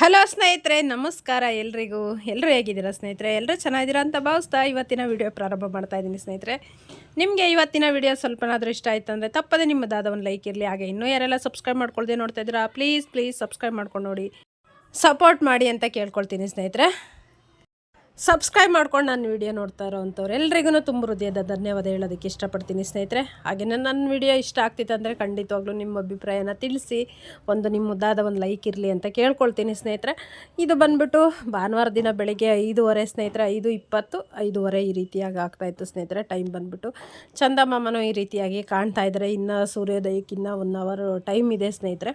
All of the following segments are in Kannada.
ಹಲೋ ಸ್ನೇಹಿತರೆ, ನಮಸ್ಕಾರ ಎಲ್ರಿಗೂ. ಎಲ್ಲರೂ ಹೇಗಿದ್ದೀರಾ ಸ್ನೇಹಿತರೆ? ಎಲ್ಲರೂ ಚೆನ್ನಾಗಿದ್ದೀರಾ ಅಂತ ಭಾವಿಸ್ತಾ ಇವತ್ತಿನ ವಿಡಿಯೋ ಪ್ರಾರಂಭ ಮಾಡ್ತಾ ಇದ್ದೀನಿ ಸ್ನೇಹಿತರೆ. ನಿಮಗೆ ಇವತ್ತಿನ ವಿಡಿಯೋ ಸ್ವಲ್ಪನಾದರೂ ಇಷ್ಟ ಆಯಿತು ಅಂದರೆ ತಪ್ಪದೆ ನಿಮ್ಮದಾದ ಒಂದು ಲೈಕ್ ಇರಲಿ. ಹಾಗೆ ಇನ್ನೂ ಯಾರೆಲ್ಲ ಸಬ್ಸ್ಕ್ರೈಬ್ ಮಾಡ್ಕೊಳ್ದೆ ನೋಡ್ತಾ ಇದ್ದೀರಾ, ಪ್ಲೀಸ್ ಪ್ಲೀಸ್ ಸಬ್ಸ್ಕ್ರೈಬ್ ಮಾಡ್ಕೊಂಡು ನೋಡಿ. ಸಪೋರ್ಟ್ ಮಾಡಿ ಅಂತ ಕೇಳ್ಕೊಳ್ತೀನಿ ಸ್ನೇಹಿತರೆ. ಸಬ್ಸ್ಕ್ರೈಬ್ ಮಾಡ್ಕೊಂಡು ನನ್ನ ವಿಡಿಯೋ ನೋಡ್ತಾ ಇರೋವಂಥವ್ರು ಎಲ್ರಿಗೂ ತುಂಬ ಹೃದಯದ ಧನ್ಯವಾದ ಹೇಳೋದಕ್ಕೆ ಇಷ್ಟಪಡ್ತೀನಿ ಸ್ನೇಹಿತರೆ. ಹಾಗೆ ನನ್ನ ವಿಡಿಯೋ ಇಷ್ಟ ಆಗ್ತಿತ್ತು ಅಂದರೆ ಖಂಡಿತವಾಗ್ಲೂ ನಿಮ್ಮ ಅಭಿಪ್ರಾಯನ ತಿಳಿಸಿ, ಒಂದು ನಿಮ್ಮ ಮುದ್ದಾದ ಒಂದು ಲೈಕ್ ಇರಲಿ ಅಂತ ಕೇಳ್ಕೊಳ್ತೀನಿ ಸ್ನೇಹಿತರೆ. ಇದು ಬಂದ್ಬಿಟ್ಟು ಭಾನುವಾರ ದಿನ ಬೆಳಗ್ಗೆ ಐದೂವರೆ ಸ್ನೇಹಿತರೆ, ಐದು ಇಪ್ಪತ್ತು, ಐದೂವರೆ ಈ ರೀತಿಯಾಗಿ ಆಗ್ತಾಯಿತ್ತು ಸ್ನೇಹಿತರೆ ಟೈಮ್ ಬಂದ್ಬಿಟ್ಟು. ಚಂದಮಾಮನೂ ಈ ರೀತಿಯಾಗಿ ಕಾಣ್ತಾ ಇದ್ದಾರೆ. ಇನ್ನು ಸೂರ್ಯೋದಯಕ್ಕೆ ಇನ್ನೂ ಒನ್ ಅವರ್ ಟೈಮ್ ಇದೆ ಸ್ನೇಹಿತರೆ.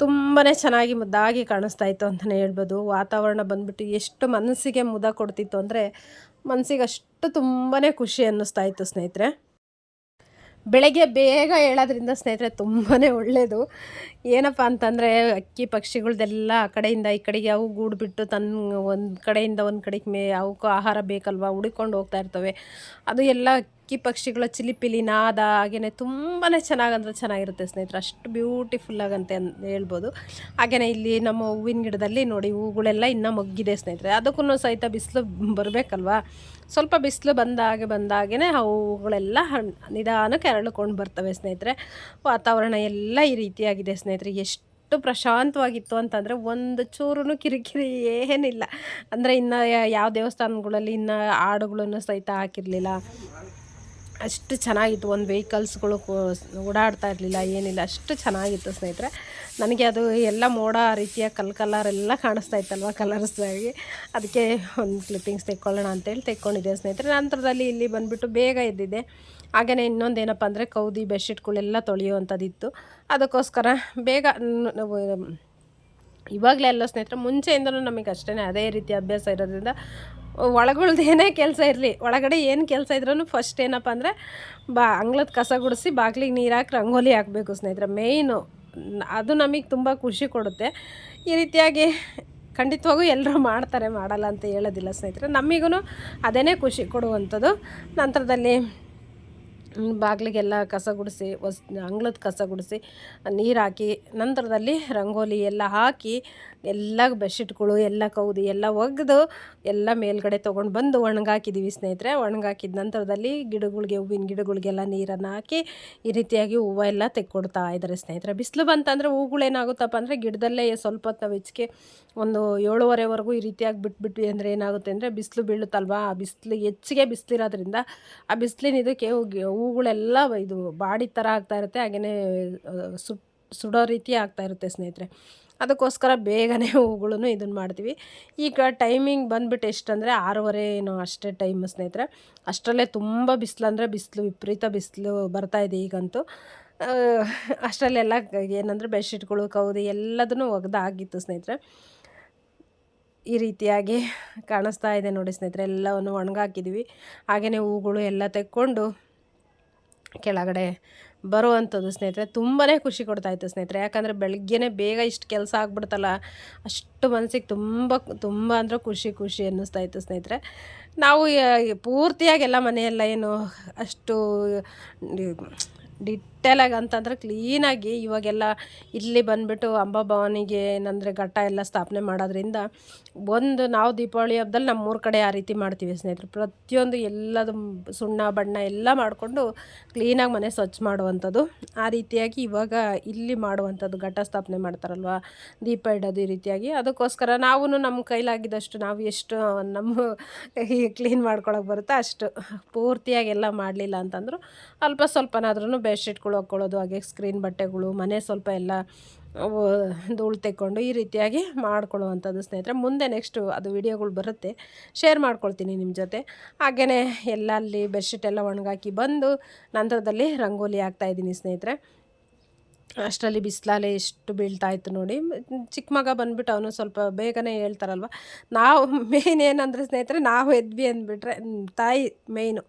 ತುಂಬಾ ಚೆನ್ನಾಗಿ ಮುದ್ದಾಗಿ ಕಾಣಿಸ್ತಾ ಇತ್ತು ಅಂತಲೇ ಹೇಳ್ಬೋದು. ವಾತಾವರಣ ಬಂದ್ಬಿಟ್ಟು ಎಷ್ಟು ಮನಸ್ಸಿಗೆ ಮುದ ಕೊಡ್ತಿತ್ತು ಅಂದರೆ ಮನಸ್ಸಿಗೆ ಅಷ್ಟು ತುಂಬಾ ಖುಷಿ ಅನ್ನಿಸ್ತಾ ಇತ್ತು ಸ್ನೇಹಿತರೆ. ಬೆಳಗ್ಗೆ ಬೇಗ ಹೇಳೋದ್ರಿಂದ ಸ್ನೇಹಿತರೆ ತುಂಬಾ ಒಳ್ಳೆಯದು ಏನಪ್ಪ ಅಂತಂದರೆ ಅಕ್ಕಿ ಪಕ್ಷಿಗಳ್ದೆಲ್ಲ ಆ ಕಡೆಯಿಂದ ಈ ಕಡೆಗೆ ಅವು ಗೂಡ್ಬಿಟ್ಟು ತನ್ನ ಒಂದು ಕಡೆಯಿಂದ ಒಂದು ಕಡೆಗೆ ಮೇ ಅವಕ್ಕೂ ಆಹಾರ ಬೇಕಲ್ವ ಹುಡುಕೊಂಡು ಹೋಗ್ತಾ ಇರ್ತವೆ. ಅದು ಎಲ್ಲ ಅಕ್ಕಿ ಪಕ್ಷಿಗಳ ಚಿಲಿಪಿಲಿ ನಾದ ಹಾಗೆಯೇ ತುಂಬಾ ಚೆನ್ನಾಗಂದ್ರೆ ಚೆನ್ನಾಗಿರುತ್ತೆ ಸ್ನೇಹಿತರೆ. ಅಷ್ಟು ಬ್ಯೂಟಿಫುಲ್ಲಾಗಂತೆ ಅಂತ ಹೇಳ್ಬೋದು. ಹಾಗೆಯೇ ಇಲ್ಲಿ ನಮ್ಮ ಹೂವಿನ ಗಿಡದಲ್ಲಿ ನೋಡಿ ಹೂಗಳೆಲ್ಲ ಇನ್ನೂ ಮೊಗ್ಗಿದೆ ಸ್ನೇಹಿತರೆ. ಅದಕ್ಕೂ ಸಹಿತ ಬಿಸಿಲು ಬರಬೇಕಲ್ವಾ? ಸ್ವಲ್ಪ ಬಿಸಿಲು ಬಂದಾಗೆ ಬಂದಾಗೇ ಆ ಹೂಗಳೆಲ್ಲ ನಿಧಾನಕ್ಕೆ ಅರಳಿಕೊಂಡು ಬರ್ತವೆ ಸ್ನೇಹಿತರೆ. ವಾತಾವರಣ ಎಲ್ಲ ಈ ರೀತಿಯಾಗಿದೆ ಸ್ನೇಹಿತರೆ. ಎಷ್ಟು ಪ್ರಶಾಂತವಾಗಿತ್ತು ಅಂತಂದರೆ ಒಂದು ಚೂರು ಕಿರಿಕಿರಿ ಏನಿಲ್ಲ. ಅಂದರೆ ಇನ್ನು ಯಾವ ದೇವಸ್ಥಾನಗಳಲ್ಲಿ ಇನ್ನು ಹಾಡುಗಳನ್ನು ಸಹಿತ ಹಾಕಿರಲಿಲ್ಲ. ಅಷ್ಟು ಚೆನ್ನಾಗಿತ್ತು. ಒಂದು ವೆಹಿಕಲ್ಸ್ಗಳು ಓಡಾಡ್ತಾ ಇರಲಿಲ್ಲ, ಏನಿಲ್ಲ, ಅಷ್ಟು ಚೆನ್ನಾಗಿತ್ತು ಸ್ನೇಹಿತರೆ. ನನಗೆ ಅದು ಎಲ್ಲ ಮೋಡ, ರೀತಿಯ ಕಲ್ ಕಲರ್ ಎಲ್ಲ ಕಾಣಿಸ್ತಾ ಇತ್ತಲ್ವ ಕಲರ್ಸ್ ಆಗಿ ಅದಕ್ಕೆ ಒಂದು ಕ್ಲಿಪ್ಪಿಂಗ್ಸ್ ತೆಕ್ಕೊಳ್ಳೋಣ ಅಂತೇಳಿ ತೆಕ್ಕೊಂಡಿದ್ದೆ ಸ್ನೇಹಿತರೆ. ನಂತರದಲ್ಲಿ ಇಲ್ಲಿ ಬಂದುಬಿಟ್ಟು ಬೇಗ ಎದ್ದಿದ್ದೆ. ಹಾಗೆಯೇ ಇನ್ನೊಂದೇನಪ್ಪ ಅಂದರೆ ಕೌದಿ, ಬೆಡ್ಶೀಟ್ಗಳೆಲ್ಲ ತೊಳೆಯುವಂಥದ್ದಿತ್ತು. ಅದಕ್ಕೋಸ್ಕರ ಬೇಗ ನಾವು, ಇವಾಗಲೇ ಎಲ್ಲ ಸ್ನೇಹಿತರೆ, ಮುಂಚೆಯಿಂದಲೂ ನಮಗೆ ಅಷ್ಟೇ ಅದೇ ರೀತಿ ಅಭ್ಯಾಸ ಇರೋದ್ರಿಂದ ಒಳಗಳ್ದು ಏನೇ ಕೆಲಸ ಇರಲಿ, ಒಳಗಡೆ ಏನು ಕೆಲಸ ಇದ್ರೂ ಫಸ್ಟ್ ಏನಪ್ಪ ಅಂದರೆ ಬಾ ಅಂಗ್ಳದ ಕಸ ಗುಡಿಸಿ ಬಾಗಿಲಿಗೆ ನೀರು ಹಾಕಿ ರಂಗೋಲಿ ಹಾಕಬೇಕು ಸ್ನೇಹಿತರೆ. ಮೇಯ್ನು ಅದು ನಮಗೆ ತುಂಬ ಖುಷಿ ಕೊಡುತ್ತೆ. ಈ ರೀತಿಯಾಗಿ ಖಂಡಿತವಾಗೂ ಎಲ್ಲರೂ ಮಾಡ್ತಾರೆ, ಮಾಡಲ್ಲ ಅಂತ ಹೇಳೋದಿಲ್ಲ ಸ್ನೇಹಿತರೆ. ನಮಗೂ ಅದೇ ಖುಷಿ ಕೊಡುವಂಥದ್ದು. ನಂತರದಲ್ಲಿ ಬಾಗಿಲಿಗೆಲ್ಲ ಕಸ ಗುಡಿಸಿ, ಹೊಸ್ ಅಂಗ್ಳದ ಕಸ ಗುಡಿಸಿ ನೀರು ಹಾಕಿ, ನಂತರದಲ್ಲಿ ರಂಗೋಲಿ ಎಲ್ಲ ಹಾಕಿ ಎಲ್ಲ ಬೆಡ್ಶೀಟ್ಗಳು ಎಲ್ಲ ಕೌದು, ಎಲ್ಲ ಒಗೆದು, ಎಲ್ಲ ಮೇಲ್ಗಡೆ ತೊಗೊಂಡು ಬಂದು ಒಣಗಾಕಿದ್ದೀವಿ ಸ್ನೇಹಿತರೆ. ಒಣಗಾಕಿದ ನಂತರದಲ್ಲಿ ಗಿಡಗಳಿಗೆ, ಹೂವಿನ ಗಿಡಗಳಿಗೆಲ್ಲ ನೀರನ್ನು ಹಾಕಿ ಈ ರೀತಿಯಾಗಿ ಹೂವು ಎಲ್ಲ ತೆಕ್ಕೊಡ್ತಾ ಇದ್ದಾರೆ ಸ್ನೇಹಿತರೆ. ಬಿಸಿಲು ಬಂತಂದರೆ ಹೂಗಳೇನಾಗುತ್ತಪ್ಪ ಅಂದರೆ ಗಿಡದಲ್ಲೇ ಸ್ವಲ್ಪ ಹೊತ್ತು ಹೆಚ್ಚಿಗೆ ಒಂದು ಏಳುವರೆವರೆಗೂ ಈ ರೀತಿಯಾಗಿ ಬಿಟ್ಬಿಟ್ವಿ ಅಂದರೆ ಏನಾಗುತ್ತೆ ಅಂದರೆ ಬಿಸಿಲು ಬೀಳುತ್ತಲ್ವಾ? ಆ ಬಿಸಿಲು ಹೆಚ್ಚಿಗೆ ಬಿಸಿಲಿರೋದ್ರಿಂದ ಆ ಬಿಸಿಲಿನ ಇದಕ್ಕೆ ಹೂಗಳೆಲ್ಲ ಇದು ಬಾಡಿ ಥರ ಆಗ್ತಾ ಇರುತ್ತೆ. ಹಾಗೆಯೇ ಸುಟ್ ಸುಡೋ ರೀತಿ ಆಗ್ತಾ ಇರುತ್ತೆ ಸ್ನೇಹಿತರೆ. ಅದಕ್ಕೋಸ್ಕರ ಬೇಗನೆ ಹೂಗಳನ್ನು ಇದನ್ನು ಮಾಡ್ತೀವಿ. ಈಗ ಟೈಮಿಂಗ್ ಬಂದುಬಿಟ್ಟು ಎಷ್ಟಂದರೆ ಆರೂವರೆ ಏನೋ ಅಷ್ಟೇ ಟೈಮ್ ಸ್ನೇಹಿತರೆ. ಅಷ್ಟರಲ್ಲೇ ತುಂಬ ಬಿಸಿಲು ಅಂದರೆ ಬಿಸಿಲು, ವಿಪರೀತ ಬಿಸಿಲು ಬರ್ತಾಯಿದೆ ಈಗಂತೂ. ಅಷ್ಟರಲ್ಲೆಲ್ಲ ಏನಂದರೆ ಬೆಡ್ಶೀಟ್ಗಳು ಕೌದಿ ಎಲ್ಲದನ್ನು ಒಗ್ದಾಗಿತ್ತು ಸ್ನೇಹಿತರೆ. ಈ ರೀತಿಯಾಗಿ ಕಾಣಿಸ್ತಾ ಇದೆ ನೋಡಿ ಸ್ನೇಹಿತರೆ, ಎಲ್ಲವನ್ನು ಒಣಗಾಕಿದ್ದೀವಿ ಹಾಗೆಯೇ ಹೂಗಳು ಎಲ್ಲ ತೆಕ್ಕೊಂಡು ಕೆಳಗಡೆ ಬರುವಂಥದ್ದು ಸ್ನೇಹಿತರೆ. ತುಂಬಾ ಖುಷಿ ಕೊಡ್ತಾಯಿತ್ತು ಸ್ನೇಹಿತರೆ. ಯಾಕಂದರೆ ಬೆಳಗ್ಗೆನೇ ಬೇಗ ಇಷ್ಟು ಕೆಲಸ ಆಗ್ಬಿಡ್ತಲ್ಲ, ಅಷ್ಟು ಮನಸ್ಸಿಗೆ ತುಂಬ ತುಂಬ ಅಂದರೆ ಖುಷಿ ಖುಷಿ ಅನ್ನಿಸ್ತಾ ಇತ್ತು ಸ್ನೇಹಿತರೆ. ನಾವು ಪೂರ್ತಿಯಾಗಿ ಎಲ್ಲ ಮನೆಯೆಲ್ಲ ಏನು ಅಷ್ಟು ಡಿಟೇಲಾಗಿ ಅಂತಂದ್ರೆ ಕ್ಲೀನಾಗಿ ಇವಾಗೆಲ್ಲ ಇಲ್ಲಿ ಬಂದುಬಿಟ್ಟು ಅಂಬಾಭವಾನಿಗೆ ಏನಂದರೆ ಘಟ್ಟ ಎಲ್ಲ ಸ್ಥಾಪನೆ ಮಾಡೋದ್ರಿಂದ ಒಂದು ನಾವು ದೀಪಾವಳಿ ಹಬ್ಬದಲ್ಲಿ ನಮ್ಮೂರ ಕಡೆ ಆ ರೀತಿ ಮಾಡ್ತೀವಿ ಸ್ನೇಹಿತರು. ಪ್ರತಿಯೊಂದು ಎಲ್ಲದು ಸುಣ್ಣ, ಬಣ್ಣ ಎಲ್ಲ ಮಾಡಿಕೊಂಡು ಕ್ಲೀನಾಗಿ ಮನೆ ಸ್ವಚ್ಛ ಮಾಡುವಂಥದ್ದು. ಆ ರೀತಿಯಾಗಿ ಇವಾಗ ಇಲ್ಲಿ ಮಾಡುವಂಥದ್ದು ಘಟ್ಟ ಸ್ಥಾಪನೆ ಮಾಡ್ತಾರಲ್ವ? ದೀಪ ಇಡೋದು ಈ ರೀತಿಯಾಗಿ. ಅದಕ್ಕೋಸ್ಕರ ನಾವು ನಮ್ಮ ಕೈಲಾಗಿದ್ದಷ್ಟು ನಾವು ಎಷ್ಟು ನಮ್ಮ ಕ್ಲೀನ್ ಮಾಡ್ಕೊಳಕ್ಕೆ ಬರುತ್ತೋ ಅಷ್ಟು ಪೂರ್ತಿಯಾಗಿ ಎಲ್ಲ ಮಾಡಲಿಲ್ಲ ಅಂತಂದ್ರು ಅಲ್ಪ ಸ್ವಲ್ಪನಾದ್ರೂ ಹಾಕ್ಕೊಳ್ಳೋದು ಹಾಗೆ ಸ್ಕ್ರೀನ್ ಬಟ್ಟೆಗಳು, ಮನೆ ಸ್ವಲ್ಪ ಎಲ್ಲ ಧೂಳು ತೆಕ್ಕೊಂಡು ಈ ರೀತಿಯಾಗಿ ಮಾಡ್ಕೊಳ್ಳುವಂಥದ್ದು ಸ್ನೇಹಿತರೆ. ಮುಂದೆ ನೆಕ್ಸ್ಟು ಅದು ವಿಡಿಯೋಗಳು ಬರುತ್ತೆ ಶೇರ್ ಮಾಡ್ಕೊಳ್ತೀನಿ ನಿಮ್ಮ ಜೊತೆ. ಹಾಗೆಯೇ ಎಲ್ಲ ಅಲ್ಲಿ ಬೆಡ್ಶೀಟ್ ಎಲ್ಲ ಒಣಗಾಕಿ ಬಂದು ನಂತರದಲ್ಲಿ ರಂಗೋಲಿ ಹಾಕ್ತಾಯಿದ್ದೀನಿ ಸ್ನೇಹಿತರೆ. ಅಷ್ಟರಲ್ಲಿ ಬಿಸಿಲಲ್ಲೇ ಎಷ್ಟು ಬೀಳ್ತಾಯಿತ್ತು ನೋಡಿ. ಚಿಕ್ಕ ಮಗ ಬಂದ್ಬಿಟ್ಟು ಅವನು ಸ್ವಲ್ಪ ಬೇಗನೆ ಹೇಳ್ತಾರಲ್ವ, ನಾವು ಮೇಯ್ನ್ ಏನಂದರೆ ಸ್ನೇಹಿತರೆ, ನಾವು ಎದ್ವಿ ಅಂದ್ಬಿಟ್ರೆ ತಾಯಿ ಮೇಯ್ನು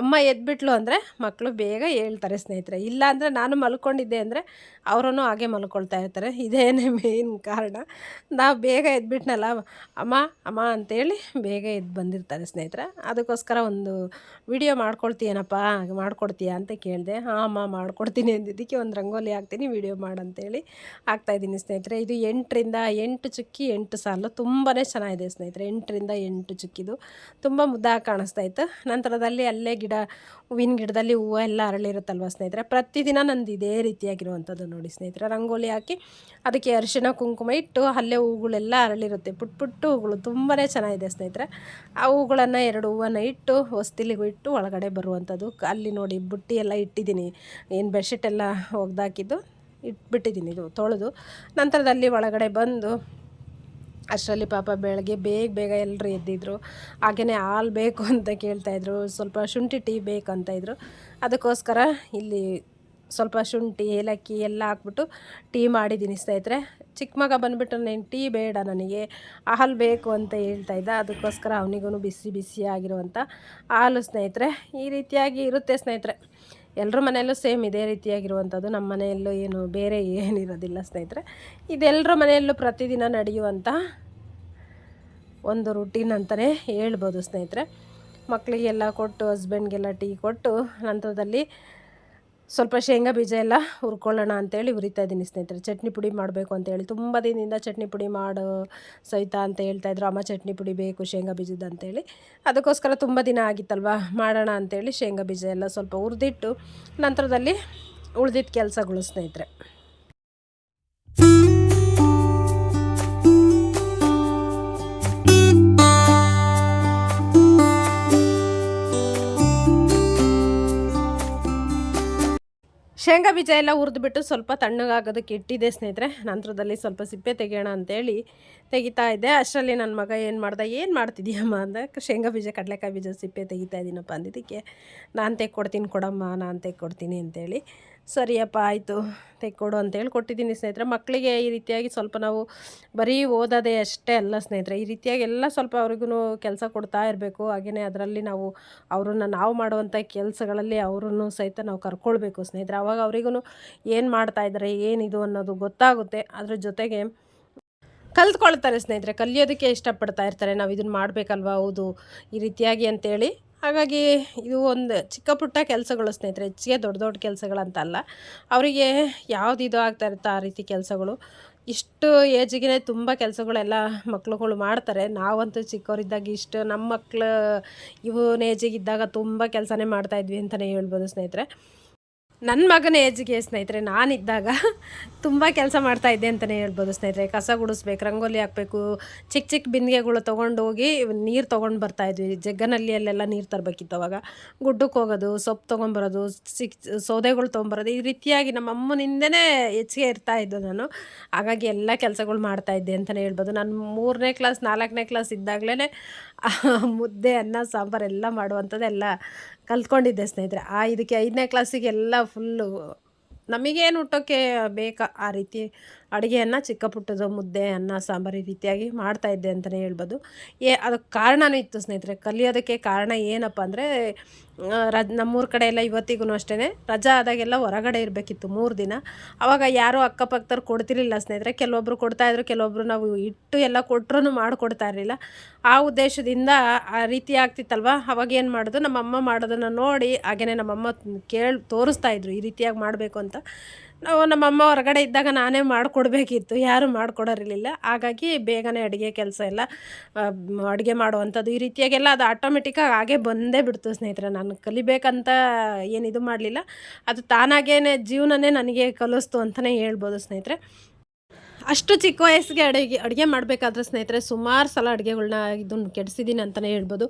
ಅಮ್ಮ ಎದ್ಬಿಟ್ಲು ಅಂದರೆ ಮಕ್ಕಳು ಬೇಗ ಹೇಳ್ತಾರೆ ಸ್ನೇಹಿತರೆ. ಇಲ್ಲ ಅಂದರೆ ನಾನು ಮಲ್ಕೊಂಡಿದ್ದೆ ಅಂದರೆ ಅವರೂ ಹಾಗೆ ಮಲ್ಕೊಳ್ತಾ ಇರ್ತಾರೆ. ಇದೇನೇ ಮೇಯ್ನ್ ಕಾರಣ. ನಾವು ಬೇಗ ಎದ್ಬಿಟ್ನಲ್ಲ, ಅಮ್ಮ ಅಮ್ಮ ಅಂತೇಳಿ ಬೇಗ ಎದ್ದು ಬಂದಿರ್ತಾರೆ ಸ್ನೇಹಿತರೆ. ಅದಕ್ಕೋಸ್ಕರ ಒಂದು ವಿಡಿಯೋ ಮಾಡ್ಕೊಳ್ತೀಯೇನಪ್ಪ ಮಾಡ್ಕೊಡ್ತೀಯಾ? ಅಂತ ಕೇಳಿದೆ, ಹಾಂ, ಅಮ್ಮ ಮಾಡ್ಕೊಡ್ತೀನಿ ಅಂದಿದ್ದಕ್ಕೆ ಒಂದು ರಂಗೋಲಿ ಹಾಕ್ತೀನಿ ಮಾಡ್ತೀನಿ ವಿಡಿಯೋ ಮಾಡಂತೇಳಿ ಹಾಕ್ತಾಯಿದ್ದೀನಿ ಸ್ನೇಹಿತರೆ. ಇದು ಎಂಟರಿಂದ ಎಂಟು ಚುಕ್ಕಿ, ಎಂಟು ಸಾಲು. ತುಂಬಾ ಚೆನ್ನಾಗಿದೆ ಸ್ನೇಹಿತರೆ, ಎಂಟರಿಂದ ಎಂಟು ಚುಕ್ಕಿದು. ತುಂಬ ಮುದ್ದಾಗಿ ಕಾಣಿಸ್ತಾ ಇತ್ತು. ನಂತರದಲ್ಲಿ ಅಲ್ಲೇ ಗಿಡ, ಹೂವಿನ ಗಿಡದಲ್ಲಿ ಹೂವು ಎಲ್ಲ ಅರಳಿರುತ್ತಲ್ವ ಸ್ನೇಹಿತರೆ? ಪ್ರತಿದಿನ ನಂದು ಇದೇ ರೀತಿಯಾಗಿರುವಂಥದ್ದು ನೋಡಿ ಸ್ನೇಹಿತರೆ. ರಂಗೋಲಿ ಹಾಕಿ ಅದಕ್ಕೆ ಅರಿಶಿಣ ಕುಂಕುಮ ಇಟ್ಟು ಅಲ್ಲೇ ಹೂಗಳೆಲ್ಲ ಅರಳಿರುತ್ತೆ. ಪುಟ್ ಪುಟ್ಟು ಹೂಗಳು ತುಂಬಾ ಚೆನ್ನಾಗಿದೆ ಸ್ನೇಹಿತರೆ. ಆ ಹೂಗಳನ್ನು ಎರಡು ಹೂವನ್ನು ಇಟ್ಟು ಹೊಸ್ತಿಲಿಗೂ ಇಟ್ಟು ಒಳಗಡೆ ಬರುವಂಥದ್ದು. ಅಲ್ಲಿ ನೋಡಿ ಬುಟ್ಟಿ ಎಲ್ಲ ಇಟ್ಟಿದ್ದೀನಿ. ಏನು ಬೆಡ್ಶೀಟ್ ಎಲ್ಲ ಒಗ್ದಾಕಿದ್ದು. ಇಟ್ಬಿಟ್ಟಿದ್ದೀನಿ ಇದು ತೊಳೆದು. ನಂತರದಲ್ಲಿ ಒಳಗಡೆ ಬಂದು ಅಷ್ಟರಲ್ಲಿ ಪಾಪ ಬೆಳಗ್ಗೆ ಬೇಗ ಬೇಗ ಎಲ್ಲರೂ ಎದ್ದಿದ್ರು. ಹಾಗೆಯೇ ಹಾಲು ಬೇಕು ಅಂತ ಕೇಳ್ತಾಯಿದ್ರು ಸ್ವಲ್ಪ ಶುಂಠಿ ಟೀ ಬೇಕಂತ ಇದ್ರು. ಅದಕ್ಕೋಸ್ಕರ ಇಲ್ಲಿ ಸ್ವಲ್ಪ ಶುಂಠಿ, ಏಲಕ್ಕಿ ಎಲ್ಲ ಹಾಕ್ಬಿಟ್ಟು ಟೀ ಮಾಡಿದ್ದೀನಿ ಸ್ನೇಹಿತರೆ. ಚಿಕ್ಕ ಮಗ ಬಂದುಬಿಟ್ಟು ನೀನು ಟೀ ಬೇಡ ನನಗೆ, ಹಾಲು ಬೇಕು ಅಂತ ಹೇಳ್ತಾ ಇದ್ದ. ಅದಕ್ಕೋಸ್ಕರ ಅವನಿಗೂ ಬಿಸಿ ಬಿಸಿ ಆಗಿರುವಂಥ ಹಾಲು ಸ್ನೇಹಿತರೆ ಈ ರೀತಿಯಾಗಿ ಇರುತ್ತೆ ಸ್ನೇಹಿತರೆ. ಎಲ್ಲರ ಮನೆಯಲ್ಲೂ ಸೇಮ್ ಇದೇ ರೀತಿಯಾಗಿರುವಂಥದ್ದು. ನಮ್ಮ ಮನೆಯಲ್ಲೂ ಏನು ಬೇರೆ ಏನಿರೋದಿಲ್ಲ ಸ್ನೇಹಿತರೆ. ಇದೆಲ್ಲರ ಮನೆಯಲ್ಲೂ ಪ್ರತಿದಿನ ನಡೆಯುವಂಥ ಒಂದು ರುಟೀನ್ ಅಂತಲೇ ಹೇಳ್ಬೋದು ಸ್ನೇಹಿತರೆ. ಮಕ್ಕಳಿಗೆಲ್ಲ ಕೊಟ್ಟು ಹಸ್ಬೆಂಡ್ಗೆಲ್ಲ ಟೀ ಕೊಟ್ಟು, ನಂತರದಲ್ಲಿ ಸ್ವಲ್ಪ ಶೇಂಗಾ ಬೀಜ ಎಲ್ಲ ಹುರ್ಕೊಳ್ಳೋಣ ಅಂತೇಳಿ ಹುರಿತಾ ಇದ್ದೀನಿ ಸ್ನೇಹಿತರೆ. ಚಟ್ನಿ ಪುಡಿ ಮಾಡಬೇಕು ಅಂತೇಳಿ. ತುಂಬ ದಿನದಿಂದ ಚಟ್ನಿ ಪುಡಿ ಮಾಡು ಸಹಿತ ಅಂತ ಹೇಳ್ತಾಯಿದ್ರು ಅಮ್ಮ ಚಟ್ನಿ ಪುಡಿ ಬೇಕು, ಶೇಂಗಾ ಬೀಜದ ಅಂತೇಳಿ. ಅದಕ್ಕೋಸ್ಕರ ತುಂಬ ದಿನ ಆಗಿತ್ತಲ್ವ? ಮಾಡೋಣ ಅಂತೇಳಿ ಶೇಂಗಾ ಬೀಜ ಎಲ್ಲ ಸ್ವಲ್ಪ ಹುರಿದಿಟ್ಟು ನಂತರದಲ್ಲಿ ಉಳಿದಿದ್ದ ಕೆಲಸಗಳು ಸ್ನೇಹಿತರೆ. ಶೇಂಗಾ ಬೀಜ ಎಲ್ಲ ಹುರಿದ್ಬಿಟ್ಟು ಸ್ವಲ್ಪ ತಣ್ಣಗಾಗೋದಕ್ಕೆ ಇಟ್ಟಿದ್ದೆ ಸ್ನೇಹಿತರೆ. ನಂತರದಲ್ಲಿ ಸ್ವಲ್ಪ ಸಿಪ್ಪೆ ತೆಗೆಯೋಣ ಅಂತೇಳಿ ತೆಗಿತಾ ಇದ್ದೆ. ಅಷ್ಟರಲ್ಲಿ ನನ್ನ ಮಗ ಏನು ಮಾಡ್ದೆ, ಏನು ಮಾಡ್ತಿದ್ದೀಯಮ್ಮ ಅಂದ, ಶೇಂಗಾ ಬೀಜ, ಕಡಲೆಕಾಯಿ ಬೀಜ ಸಿಪ್ಪೆ ತೆಗಿತಾ ಇದ್ದೀನಪ್ಪ ಅಂದಿದ್ದಕ್ಕೆ. ನಾನು ತೆಗ್ಕೊಡ್ತೀನಿ ಕೊಡಮ್ಮ, ನಾನು ತೆಗ್ಕೊಡ್ತೀನಿ ಅಂತೇಳಿ ಸರಿಯಪ್ಪ, ಆಯಿತು. ತೆಕ್ಕೊಡು ಅಂತೇಳಿ ಕೊಟ್ಟಿದ್ದೀನಿ ಸ್ನೇಹಿತರೆ. ಮಕ್ಕಳಿಗೆ ಈ ರೀತಿಯಾಗಿ ಸ್ವಲ್ಪ ನಾವು ಬರೀ ಓದೋದೇ ಅಷ್ಟೇ ಅಲ್ಲ ಸ್ನೇಹಿತರೆ. ಈ ರೀತಿಯಾಗಿ ಎಲ್ಲ ಸ್ವಲ್ಪ ಅವ್ರಿಗೂ ಕೆಲಸ ಕೊಡ್ತಾ ಇರಬೇಕು. ಹಾಗೆಯೇ ಅದರಲ್ಲಿ ನಾವು ಅವರನ್ನು ನಾವು ಮಾಡುವಂಥ ಕೆಲಸಗಳಲ್ಲಿ ಅವರನ್ನು ಸಹಿತ ನಾವು ಕರ್ಕೊಳ್ಬೇಕು ಸ್ನೇಹಿತರೆ. ಆವಾಗ ಅವರಿಗೂ ಏನು ಮಾಡ್ತಾ ಇದ್ದಾರೆ, ಏನಿದು ಅನ್ನೋದು ಗೊತ್ತಾಗುತ್ತೆ. ಅದ್ರ ಜೊತೆಗೆ ಕಲ್ತ್ಕೊಳ್ತಾರೆ ಸ್ನೇಹಿತರೆ. ಕಲಿಯೋದಕ್ಕೆ ಇಷ್ಟಪಡ್ತಾ ಇರ್ತಾರೆ. ನಾವು ಇದನ್ನು ಮಾಡಬೇಕಲ್ವಾ? ಹೌದು. ಈ ರೀತಿಯಾಗಿ ಅಂತೇಳಿ ಹಾಗಾಗಿ ಇದು ಒಂದು ಚಿಕ್ಕ ಪುಟ್ಟ ಕೆಲಸಗಳು ಸ್ನೇಹಿತರೆ, ಹೆಚ್ಚಿಗೆ ದೊಡ್ಡ ದೊಡ್ಡ ಕೆಲಸಗಳಂತಲ್ಲ. ಅವರಿಗೆ ಯಾವ್ದು ಇದು ಆಗ್ತಾ ಇರುತ್ತೆ ಆ ರೀತಿ ಕೆಲಸಗಳು. ಇಷ್ಟು ಏಜಿಗೆ ತುಂಬ ಕೆಲಸಗಳೆಲ್ಲ ಮಕ್ಕಳುಗಳು ಮಾಡ್ತಾರೆ. ನಾವಂತೂ ಚಿಕ್ಕವರಿದ್ದಾಗ ಇಷ್ಟು ನಮ್ಮ ಮಕ್ಕಳು ಇವನ ಏಜಿಗಿದ್ದಾಗ ತುಂಬ ಕೆಲಸನೇ ಮಾಡ್ತಾಯಿದ್ವಿ ಅಂತಲೇ ಹೇಳ್ಬೋದು ಸ್ನೇಹಿತರೆ. ನನ್ನ ಮಗನ ಏಜ್ಗೆ ಸ್ನೇಹಿತರೆ, ನಾನಿದ್ದಾಗ ತುಂಬ ಕೆಲಸ ಮಾಡ್ತಾಯಿದ್ದೆ ಅಂತಲೇ ಹೇಳ್ಬೋದು ಸ್ನೇಹಿತರೆ. ಕಸ ಗುಡಿಸ್ಬೇಕು, ರಂಗೋಲಿ ಹಾಕಬೇಕು ಚಿಕ್ಕ ಚಿಕ್ಕ ಬಿಂದಿಗೆಗಳು ತೊಗೊಂಡು ಹೋಗಿ ನೀರು ತೊಗೊಂಡು ಬರ್ತಾಯಿದ್ವಿ ಜಗ್ಗನಲ್ಲಿ ಅಲ್ಲೆಲ್ಲ ನೀರು ತರಬೇಕಿತ್ತು ಅವಾಗ. ಗುಡ್ಡಕ್ಕೆ ಹೋಗೋದು, ಸೊಪ್ಪು ತೊಗೊಂಬರೋದು ಚಿಕ್ಕ ಸೌದೆಗಳು ತೊಗೊಂಬರೋದು ಈ ರೀತಿಯಾಗಿ ನಮ್ಮ ಅಮ್ಮನಿಂದನೇ ಹೆಚ್ಚಿಗೆ ಇರ್ತಾ ಇದ್ದು ನಾನು. ಹಾಗಾಗಿ ಎಲ್ಲ ಕೆಲಸಗಳು ಮಾಡ್ತಾಯಿದ್ದೆ ಅಂತಲೇ ಹೇಳ್ಬೋದು. ನಾನು ಮೂರನೇ ಕ್ಲಾಸ್, ನಾಲ್ಕನೇ ಕ್ಲಾಸ್ ಇದ್ದಾಗಲೇ ಮುದ್ದೆ, ಅನ್ನ, ಸಾಂಬಾರು ಎಲ್ಲ ಮಾಡುವಂಥದ್ದೆಲ್ಲ ಕಲ್ತ್ಕೊಂಡಿದ್ದೆ ಸ್ನೇಹಿತರೆ. ಆ ಇದಕ್ಕೆ ಐದನೇ ಕ್ಲಾಸಿಗೆಲ್ಲ ಫುಲ್ಲು ನಮಗೇನು ಊಟಕ್ಕೆ ಬೇಕಾ? ಆ ರೀತಿ ಅಡುಗೆಯನ್ನು ಚಿಕ್ಕ ಪುಟ್ಟದು ಮುದ್ದೆ, ಅನ್ನ, ಸಾಂಬಾರು ಈ ರೀತಿಯಾಗಿ ಮಾಡ್ತಾಯಿದ್ದೆ ಅಂತಲೇ ಹೇಳ್ಬೋದು. ಏ, ಅದಕ್ಕೆ ಕಾರಣವೂ ಇತ್ತು ಸ್ನೇಹಿತರೆ. ಕಲಿಯೋದಕ್ಕೆ ಕಾರಣ ಏನಪ್ಪ ಅಂದರೆ ರಜ್, ನಮ್ಮೂರ ಕಡೆ ಎಲ್ಲ ಇವತ್ತಿಗೂ ಅಷ್ಟೇ ರಜಾ ಆದಾಗೆಲ್ಲ ಹೊರಗಡೆ ಇರಬೇಕಿತ್ತು ಮೂರು ದಿನ. ಆವಾಗ ಯಾರೂ ಅಕ್ಕಪಕ್ಕದವ್ರು ಕೊಡ್ತಿರಲಿಲ್ಲ ಸ್ನೇಹಿತರೆ. ಕೆಲವೊಬ್ಬರು ಕೊಡ್ತಾಯಿದ್ರು ಕೆಲವೊಬ್ಬರು ನಾವು ಇಟ್ಟು ಎಲ್ಲ ಕೊಟ್ಟರು ಮಾಡಿಕೊಡ್ತಾ ಇರಲಿಲ್ಲ. ಆ ಉದ್ದೇಶದಿಂದ ಆ ರೀತಿ ಆಗ್ತಿತ್ತಲ್ವ? ಅವಾಗ ಏನು ಮಾಡೋದು? ನಮ್ಮಮ್ಮ ಮಾಡೋದನ್ನು ನೋಡಿ ಹಾಗೆಯೇ ನಮ್ಮಮ್ಮ ಕೇಳಿ, ತೋರಿಸ್ತಾ ಇದ್ರು ಈ ರೀತಿಯಾಗಿ ಮಾಡಬೇಕು ಅಂತ. ನಾವು ನಮ್ಮಮ್ಮ ಹೊರಗಡೆ ಇದ್ದಾಗ ನಾನೇ ಮಾಡಿಕೊಡ್ಬೇಕಿತ್ತು. ಯಾರೂ ಮಾಡಿಕೊಡೋರಿರಲಿಲ್ಲ. ಹಾಗಾಗಿ ಬೇಗನೆ ಅಡುಗೆ ಕೆಲಸ ಎಲ್ಲ ಅಡುಗೆ ಮಾಡುವಂಥದ್ದು ಈ ರೀತಿಯಾಗೆಲ್ಲ ಅದು ಆಟೋಮೆಟಿಕ್ಕಾಗಿ ಹಾಗೆ ಬಂದೇ ಬಿಡ್ತು ಸ್ನೇಹಿತರೆ. ನಾನು ಕಲಿಬೇಕಂತ ಏನು ಇದು ಮಾಡಲಿಲ್ಲ. ಅದು ತಾನಾಗೇ ಜೀವನನೇ ನನಗೆ ಕಲಿಸ್ತು ಅಂತಲೇ ಹೇಳ್ಬೋದು ಸ್ನೇಹಿತರೆ. ಅಷ್ಟು ಚಿಕ್ಕ ವಯಸ್ಸಿಗೆ ಅಡುಗೆ ಅಡುಗೆ ಮಾಡಬೇಕಾದ್ರೆ ಸ್ನೇಹಿತರೆ ಸುಮಾರು ಸಲ ಅಡುಗೆಗಳ್ನ ಇದನ್ನು ಕೆಡಿಸಿದ್ದೀನಿ ಅಂತಲೇ ಹೇಳ್ಬೋದು.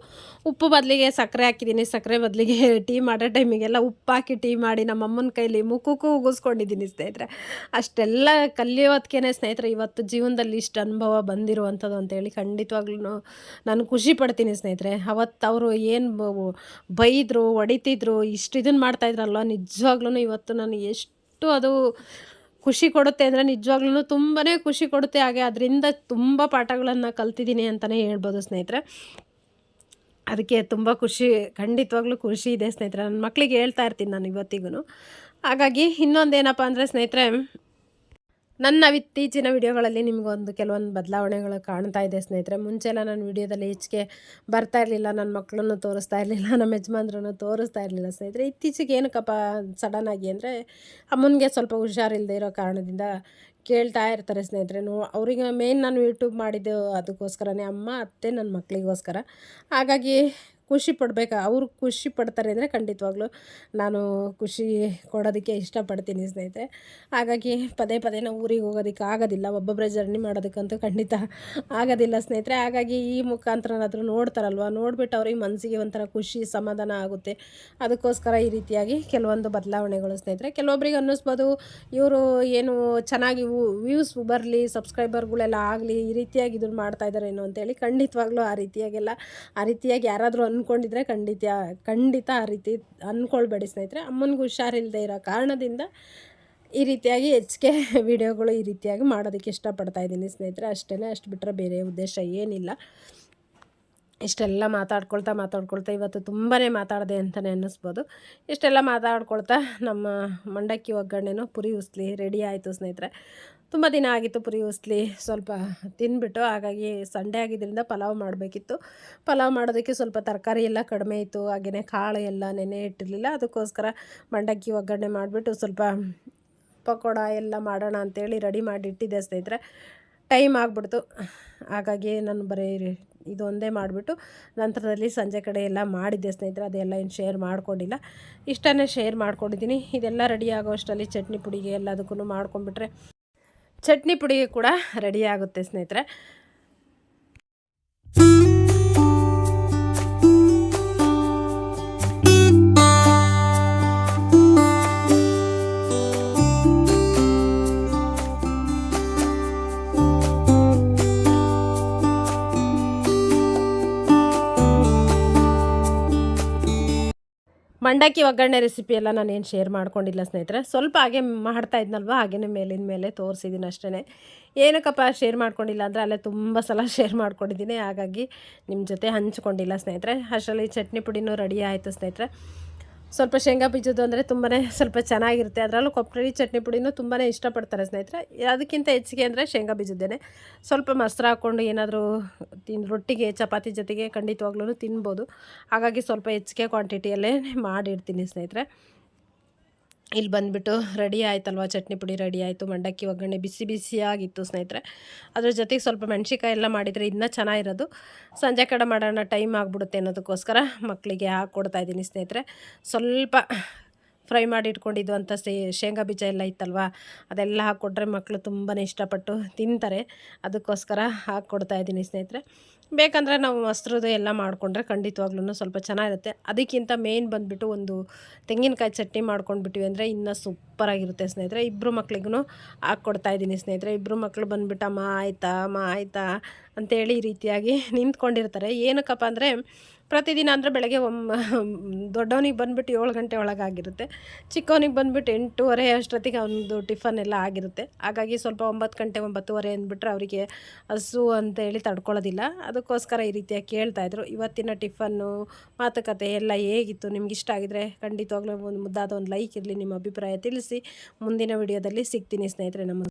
ಉಪ್ಪು ಬದಲಿಗೆ ಸಕ್ಕರೆ ಹಾಕಿದ್ದೀನಿ ಸಕ್ಕರೆ ಬದಲಿಗೆ ಟೀ ಮಾಡೋ ಟೈಮಿಗೆಲ್ಲ ಉಪ್ಪು ಹಾಕಿ ಟೀ ಮಾಡಿ ನಮ್ಮ ಅಮ್ಮನ ಕೈಲಿ ಮುಖಕ್ಕೂ ಉಗಿಸ್ಕೊಂಡಿದ್ದೀನಿ ಸ್ನೇಹಿತರೆ. ಅಷ್ಟೆಲ್ಲ ಕಲಿಯೋದಕ್ಕೇ ಸ್ನೇಹಿತರೆ ಇವತ್ತು ಜೀವನದಲ್ಲಿ ಇಷ್ಟು ಅನುಭವ ಬಂದಿರುವಂಥದ್ದು ಅಂತೇಳಿ ಖಂಡಿತವಾಗ್ಲೂ ನಾನು ಖುಷಿ ಪಡ್ತೀನಿ ಸ್ನೇಹಿತರೆ. ಅವತ್ತು ಅವರು ಏನು ಬೈದರು, ಹೊಡಿತಿದ್ರು, ಇಷ್ಟು ಇದನ್ನು ಮಾಡ್ತಾಯಿದ್ರಲ್ವ ನಿಜವಾಗ್ಲೂ ಇವತ್ತು ನಾನು ಎಷ್ಟು ಅದು ಖುಷಿ ಕೊಡುತ್ತೆ ಅಂದರೆ ನಿಜವಾಗ್ಲೂ ತುಂಬಾ ಖುಷಿ ಕೊಡುತ್ತೆ. ಹಾಗೆ ಅದರಿಂದ ತುಂಬ ಪಾಠಗಳನ್ನು ಕಲ್ತಿದ್ದೀನಿ ಅಂತಲೇ ಹೇಳ್ಬೋದು ಸ್ನೇಹಿತರೆ. ಅದಕ್ಕೆ ತುಂಬ ಖುಷಿ, ಖಂಡಿತವಾಗ್ಲೂ ಖುಷಿ ಇದೆ ಸ್ನೇಹಿತರೆ. ನನ್ನ ಮಕ್ಕಳಿಗೆ ಹೇಳ್ತಾ ಇರ್ತೀನಿ ನಾನು ಇವತ್ತಿಗೂ ಹಾಗಾಗಿ ಇನ್ನೊಂದೇನಪ್ಪ ಅಂದರೆ ಸ್ನೇಹಿತರೆ ನನ್ನ ಇತ್ತೀಚಿನ ವಿಡಿಯೋಗಳಲ್ಲಿ ನಿಮಗೊಂದು ಕೆಲವೊಂದು ಬದಲಾವಣೆಗಳು ಕಾಣ್ತಾ ಇದೆ ಸ್ನೇಹಿತರೆ. ಮುಂಚೆ ಎಲ್ಲ ನಾನು ವಿಡಿಯೋದಲ್ಲಿ ಹೆಚ್ಚಿಗೆ ಬರ್ತಾ ಇರಲಿಲ್ಲ, ನನ್ನ ಮಕ್ಕಳನ್ನು ತೋರಿಸ್ತಾ ಇರಲಿಲ್ಲ, ನಮ್ಮ ಯಜಮಾನ್ರನ್ನು ತೋರಿಸ್ತಾ ಇರಲಿಲ್ಲ ಸ್ನೇಹಿತರೆ. ಇತ್ತೀಚೆಗೆ ಏನಕ್ಕಪ್ಪ ಸಡನ್ ಆಗಿ ಅಂದರೆ ಅಮ್ಮನಿಗೆ ಸ್ವಲ್ಪ ಹುಷಾರಿಲ್ಲದೆ ಇರೋ ಕಾರಣದಿಂದ ಕೇಳ್ತಾ ಇರ್ತಾರೆ ಸ್ನೇಹಿತರೆ. ನೋ, ಅವರಿಗೆ ಮೇನ್ ನಾನು ಯೂಟ್ಯೂಬ್ ಮಾಡಿದ್ದು ಅದಕ್ಕೋಸ್ಕರನೇ, ಅಮ್ಮ, ಅತ್ತೆ ನನ್ನ ಮಕ್ಕಳಿಗೋಸ್ಕರ ಹಾಗಾಗಿ ಖುಷಿ ಪಡಬೇಕಾ, ಅವರು ಖುಷಿ ಪಡ್ತಾರೆ ಅಂದರೆ ಖಂಡಿತವಾಗ್ಲೂ ನಾನು ಖುಷಿ ಕೊಡೋದಕ್ಕೆ ಇಷ್ಟಪಡ್ತೀನಿ ಸ್ನೇಹಿತರೆ. ಹಾಗಾಗಿ ಪದೇ ಪದೇ ನಾವು ಊರಿಗೆ ಹೋಗೋದಕ್ಕೆ ಆಗೋದಿಲ್ಲ ಒಬ್ಬೊಬ್ಬರೇ ಜರ್ನಿ ಮಾಡೋದಕ್ಕಂತೂ ಖಂಡಿತ ಆಗೋದಿಲ್ಲ ಸ್ನೇಹಿತರೆ. ಹಾಗಾಗಿ ಈ ಮುಖಾಂತರನಾದರೂ ನೋಡ್ತಾರಲ್ವ, ನೋಡಿಬಿಟ್ಟು ಅವ್ರಿಗೆ ಮನಸ್ಸಿಗೆ ಒಂಥರ ಖುಷಿ, ಸಮಾಧಾನ ಆಗುತ್ತೆ. ಅದಕ್ಕೋಸ್ಕರ ಈ ರೀತಿಯಾಗಿ ಕೆಲವೊಂದು ಬದಲಾವಣೆಗಳು ಸ್ನೇಹಿತರೆ. ಕೆಲವೊಬ್ಬರಿಗೆ ಅನ್ನಿಸ್ಬೋದು, ಇವರು ಏನು ಚೆನ್ನಾಗಿ ವ್ಯೂಸ್ ಬರಲಿ ಸಬ್ಸ್ಕ್ರೈಬರ್ಗಳೆಲ್ಲ ಆಗಲಿ, ಈ ರೀತಿಯಾಗಿ ಇದನ್ನು ಮಾಡ್ತಾ ಏನು ಅಂತೇಳಿ ಖಂಡಿತವಾಗ್ಲೂ ಆ ರೀತಿಯಾಗೆಲ್ಲ, ಆ ರೀತಿಯಾಗಿ ಯಾರಾದರೂ ಅಂದ್ಕೊಂಡಿದ್ರೆ ಖಂಡಿತ ಖಂಡಿತ ಆ ರೀತಿ ಅಂದ್ಕೊಳ್ಬೇಡಿ ಸ್ನೇಹಿತರೆ. ಅಮ್ಮನಿಗೆ ಹುಷಾರಿಲ್ಲದೆ ಇರೋ ಕಾರಣದಿಂದ ಈ ರೀತಿಯಾಗಿ ಹೆಚ್ಚಿಗೆ ವಿಡಿಯೋಗಳು ಈ ರೀತಿಯಾಗಿ ಮಾಡೋದಕ್ಕೆ ಇಷ್ಟಪಡ್ತಾ ಇದ್ದೀನಿ ಸ್ನೇಹಿತರೆ. ಅಷ್ಟೇ ಅಷ್ಟು ಬಿಟ್ಟರೆ ಬೇರೆ ಉದ್ದೇಶ ಏನಿಲ್ಲ. ಇಷ್ಟೆಲ್ಲ ಮಾತಾಡ್ಕೊಳ್ತಾ ಮಾತಾಡ್ಕೊಳ್ತಾ ಇವತ್ತು ತುಂಬಾ ಮಾತಾಡಿದೆ ಅಂತಲೇ ಅನ್ನಿಸ್ಬೋದು. ಇಷ್ಟೆಲ್ಲ ಮಾತಾಡ್ಕೊಳ್ತಾ ನಮ್ಮ ಮಂಡಕ್ಕಿ ಒಗ್ಗರಣೆನೂ ಪುರಿ ಉಸ್ಲಿ ರೆಡಿ ಆಯಿತು ಸ್ನೇಹಿತರೆ. ತುಂಬ ದಿನ ಆಗಿತ್ತು ಪುರಿ ಉಸ್ಲಿ ಸ್ವಲ್ಪ ತಿನ್ಬಿಟ್ಟು, ಹಾಗಾಗಿ ಸಂಡೇ ಆಗಿದ್ದರಿಂದ ಪಲಾವ್ ಮಾಡಬೇಕಿತ್ತು. ಪಲಾವ್ ಮಾಡೋದಕ್ಕೆ ಸ್ವಲ್ಪ ತರಕಾರಿ ಎಲ್ಲ ಕಡಿಮೆ ಇತ್ತು ಹಾಗೆಯೇ ಕಾಳು ಎಲ್ಲ ನೆನೆ ಇಟ್ಟಿರಲಿಲ್ಲ. ಅದಕ್ಕೋಸ್ಕರ ಮಂಡಕ್ಕಿ ಒಗ್ಗರಣೆ ಮಾಡಿಬಿಟ್ಟು ಸ್ವಲ್ಪ ಪಕೋಡ ಎಲ್ಲ ಮಾಡೋಣ ಅಂತೇಳಿ ರೆಡಿ ಮಾಡಿ ಇಟ್ಟಿದ್ದೆ ಸ್ನೇಹಿತರೆ. ಟೈಮ್ ಆಗಿಬಿಡ್ತು. ಹಾಗಾಗಿ ನಾನು ಬರೀ ಇದೊಂದೇ ಮಾಡಿಬಿಟ್ಟು ನಂತರದಲ್ಲಿ ಸಂಜೆ ಕಡೆ ಎಲ್ಲ ಮಾಡಿದ್ದೆ ಸ್ನೇಹಿತರೆ, ಅದೆಲ್ಲ ಏನು ಶೇರ್ ಮಾಡ್ಕೊಂಡಿಲ್ಲ. ಇಷ್ಟನ್ನೇ ಶೇರ್ ಮಾಡ್ಕೊಂಡಿದ್ದೀನಿ. ಇದೆಲ್ಲ ರೆಡಿ ಆಗೋ ಅಷ್ಟರಲ್ಲಿ ಚಟ್ನಿ ಪುಡಿಗೆ ಎಲ್ಲದಕ್ಕೂ ಮಾಡ್ಕೊಂಡ್ಬಿಟ್ರೆ ಚಟ್ನಿ ಪುಡಿಗೆ ಕೂಡ ರೆಡಿ ಆಗುತ್ತೆ ಸ್ನೇಹಿತರೆ. ಮಂಡಕ್ಕಿ ಒಗ್ಗರಣೆ ರೆಸಿಪಿ ಎಲ್ಲ ನಾನೇನು ಶೇರ್ ಮಾಡ್ಕೊಂಡಿಲ್ಲ ಸ್ನೇಹಿತರೆ. ಸ್ವಲ್ಪ ಹಾಗೆ ಮಾಡ್ತಾ ಇದ್ನಲ್ವ? ಹಾಗೇ ಮೇಲಿನ ಮೇಲೆ ತೋರಿಸಿದ್ದೀನಿ ಅಷ್ಟೇ ಏನಕ್ಕಪ್ಪ ಶೇರ್ ಮಾಡ್ಕೊಂಡಿಲ್ಲ ಅಂದರೆ ಅಲ್ಲೇ ತುಂಬ ಸಲ ಶೇರ್ ಮಾಡ್ಕೊಂಡಿದ್ದೀನಿ. ಹಾಗಾಗಿ ನಿಮ್ಮ ಜೊತೆ ಹಂಚ್ಕೊಂಡಿಲ್ಲ ಸ್ನೇಹಿತರೆ. ಅಷ್ಟರಲ್ಲಿ ಚಟ್ನಿ ಪುಡಿನೂ ರೆಡಿ ಆಯಿತು ಸ್ನೇಹಿತರೆ. ಸ್ವಲ್ಪ ಶೇಂಗಾ ಬೀಜದ್ದು ಅಂದರೆ ತುಂಬಾ ಸ್ವಲ್ಪ ಚೆನ್ನಾಗಿರುತ್ತೆ. ಅದರಲ್ಲೂ ಕೊಬ್ಬರಿ ಚಟ್ನಿ ಪುಡಿನೂ ತುಂಬಾ ಇಷ್ಟಪಡ್ತಾರೆ ಸ್ನೇಹಿತರೆ. ಅದಕ್ಕಿಂತ ಹೆಚ್ಚಿಗೆ ಅಂದರೆ ಶೇಂಗಾ ಬೀಜದ್ದೇನೆ. ಸ್ವಲ್ಪ ಮೊಸರು ಹಾಕ್ಕೊಂಡು ಏನಾದರೂ ತಿನ್, ರೊಟ್ಟಿಗೆ, ಚಪಾತಿ ಜೊತೆಗೆ ಖಂಡಿತವಾಗ್ಲೂ ತಿನ್ಬೋದು. ಹಾಗಾಗಿ ಸ್ವಲ್ಪ ಹೆಚ್ಚಿಗೆ ಕ್ವಾಂಟಿಟಿಯಲ್ಲೇ ಮಾಡಿರ್ತೀನಿ ಸ್ನೇಹಿತರೆ. ಇಲ್ಲಿ ಬಂದುಬಿಟ್ಟು ರೆಡಿ ಆಯ್ತಲ್ವ? ಚಟ್ನಿ ಪುಡಿ ರೆಡಿ ಆಯಿತು, ಮಂಡಕ್ಕಿ, ಒಗ್ಗರಣೆ ಬಿಸಿ ಬಿಸಿಯಾಗಿತ್ತು ಸ್ನೇಹಿತರೆ. ಅದ್ರ ಜೊತೆಗೆ ಸ್ವಲ್ಪ ಮೆಣಸಿಕಾಯಿ ಎಲ್ಲ ಮಾಡಿದರೆ ಇನ್ನೂ ಚೆನ್ನಾಗಿರೋದು. ಸಂಜೆ ಕಡೆ ಮಾಡೋಣ ಟೈಮ್ ಆಗಿಬಿಡುತ್ತೆ ಅನ್ನೋದಕ್ಕೋಸ್ಕರ ಮಕ್ಕಳಿಗೆ ಹಾಕ್ಕೊಡ್ತಾ ಇದ್ದೀನಿ ಸ್ನೇಹಿತರೆ. ಸ್ವಲ್ಪ ಫ್ರೈ ಮಾಡಿ ಇಟ್ಕೊಂಡಿದ್ದು ಅಂತ ಶೇಂಗಾ ಬೀಜ ಎಲ್ಲ ಇತ್ತಲ್ವ? ಅದೆಲ್ಲ ಹಾಕ್ಕೊಟ್ರೆ ಮಕ್ಕಳು ತುಂಬಾ ಇಷ್ಟಪಟ್ಟು ತಿಂತಾರೆ. ಅದಕ್ಕೋಸ್ಕರ ಹಾಕ್ಕೊಡ್ತಾ ಇದ್ದೀನಿ ಸ್ನೇಹಿತರೆ. ಬೇಕಂದರೆ ನಾವು ಮೊಸರದು ಎಲ್ಲ ಮಾಡಿಕೊಂಡ್ರೆ ಖಂಡಿತವಾಗ್ಲೂ ಸ್ವಲ್ಪ ಚೆನ್ನಾಗಿರುತ್ತೆ. ಅದಕ್ಕಿಂತ ಮೇಯ್ನ್ ಬಂದುಬಿಟ್ಟು ಒಂದು ತೆಂಗಿನಕಾಯಿ ಚಟ್ನಿ ಮಾಡ್ಕೊಂಡ್ಬಿಟ್ಟಿವಿ ಅಂದರೆ ಇನ್ನೂ ಸೂಪರಾಗಿರುತ್ತೆ ಸ್ನೇಹಿತರೆ. ಇಬ್ಬರು ಮಕ್ಳಿಗೂ ಹಾಕ್ಕೊಡ್ತಾ ಇದ್ದೀನಿ ಸ್ನೇಹಿತರೆ. ಇಬ್ಬರು ಮಕ್ಕಳು ಬಂದುಬಿಟ್ಟು ಅಮ್ಮ, ಆಯ್ತಾ ಅಮ್ಮ, ಆಯ್ತಾ ಅಂತೇಳಿ ಈ ರೀತಿಯಾಗಿ ನಿಂತ್ಕೊಂಡಿರ್ತಾರೆ. ಏನಕ್ಕಪ್ಪ ಅಂದರೆ ಪ್ರತಿದಿನ ಅಂದರೆ ಬೆಳಗ್ಗೆ ಒಮ್ಮ ದೊಡ್ಡವನಿಗೆ ಬಂದುಬಿಟ್ಟು ಏಳು ಗಂಟೆ ಒಳಗಾಗಿರುತ್ತೆ ಚಿಕ್ಕವನಿಗೆ ಬಂದುಬಿಟ್ಟು ಎಂಟೂವರೆ ಅಷ್ಟೊತ್ತಿಗೆ ಅವನದು ಟಿಫನ್ ಎಲ್ಲ ಆಗಿರುತ್ತೆ. ಹಾಗಾಗಿ ಸ್ವಲ್ಪ ಒಂಬತ್ತು ಗಂಟೆ, ಒಂಬತ್ತುವರೆ ಅಂದ್ಬಿಟ್ರೆ ಅವರಿಗೆ ಹಸು ಅಂತೇಳಿ ತಡ್ಕೊಳ್ಳೋದಿಲ್ಲ. ಅದಕ್ಕೋಸ್ಕರ ಈ ರೀತಿಯಾಗಿ ಕೇಳ್ತಾಯಿದ್ರು ಇವತ್ತಿನ ಟಿಫನ್ನು, ಮಾತುಕತೆ ಎಲ್ಲ ಹೇಗಿತ್ತು? ನಿಮ್ಗೆ ಇಷ್ಟ ಆಗಿದ್ರೆ ಖಂಡಿತವಾಗ್ಲೂ ಒಂದು ಮುದ್ದಾದ ಒಂದು ಲೈಕ್ ಇರಲಿ, ನಿಮ್ಮ ಅಭಿಪ್ರಾಯ ತಿಳಿಸಿ. ಮುಂದಿನ ವಿಡಿಯೋದಲ್ಲಿ ಸಿಗ್ತೀನಿ ಸ್ನೇಹಿತರೆ ನಮ್ಮ